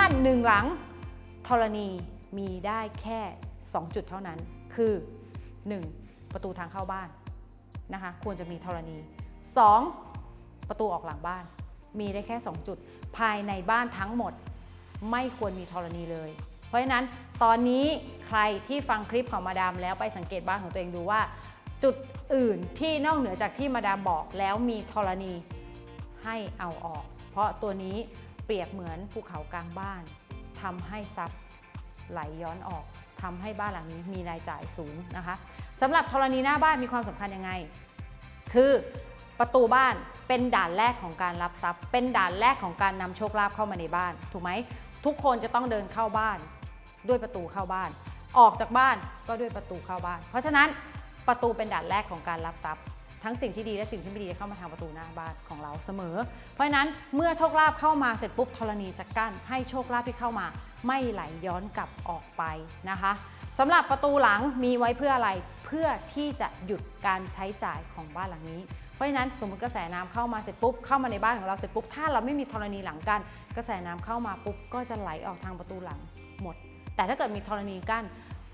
านหนึ่งหลังธรณีมีได้แค่ 2 จุดเท่านั้น คือ 1. ประตูทางเข้าบ้านนะคะควรจะมีธรณี 2. ประตูออกหลังบ้าน มีได้แค่ 2 จุด ภายในบ้านทั้งหมดไม่ควรมีธรณีเลย เพราะฉะนั้นตอนนี้ใครที่ฟังคลิปของมาดามแล้วไปสังเกตบ้านของตัวเองดูว่า จุดอื่นที่นอกเหนือจากที่มาดามบอกแล้วมีธรณีให้เอาออก เพราะตัวนี้ เปรียบเหมือนภูเขากลางบ้านทำให้ทรัพย์ไหลย้อนออกทำให้บ้านหลังนี้มีรายจ่ายสูงนะคะสำหรับธรณีหน้าบ้านมีความสำคัญยังไง คือประตูบ้านเป็นด่านแรกของการรับทรัพย์ เป็นด่านแรกของการนำโชคลาภเข้ามาในบ้าน ถูกไหมทุกคนจะต้องเดินเข้าบ้าน ด้วยประตูเข้าบ้าน ออกจากบ้านก็ด้วยประตูเข้าบ้าน เพราะฉะนั้นประตูเป็นด่านแรกของการรับทรัพย์ ทั้งสิ่งที่ดีและสิ่งที่ไม่ดีจะเข้ามาทางประตูหน้าบ้านของเราเสมอ เพราะฉะนั้นเมื่อโชคลาภเข้ามาเสร็จปุ๊บธรณีจะกั้นให้โชคลาภที่เข้ามาไม่ไหลย้อนกลับออกไปนะคะสำหรับประตูหลังมีไว้เพื่ออะไรเพื่อที่จะหยุดการใช้จ่ายของบ้านหลังนี้ เพราะฉะนั้นสมมติกระแสน้ำเข้ามาเสร็จปุ๊บเข้ามาในบ้านของเราเสร็จปุ๊บถ้าเราไม่มีธรณีหลังกัน กระแสน้ำเข้ามาปุ๊บก็จะไหลออกทางประตูหลังหมด แต่ถ้าเกิดมีธรณีกั้น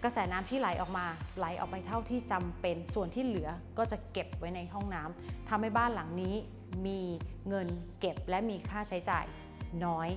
กระแสน้ำที่ไหลออกมา ไหลออกไปเท่าที่จำเป็น ส่วนที่เหลือก็จะเก็บไว้ในห้องน้ำทำให้บ้านหลังนี้มีเงินเก็บและมีค่าใช้จ่ายน้อย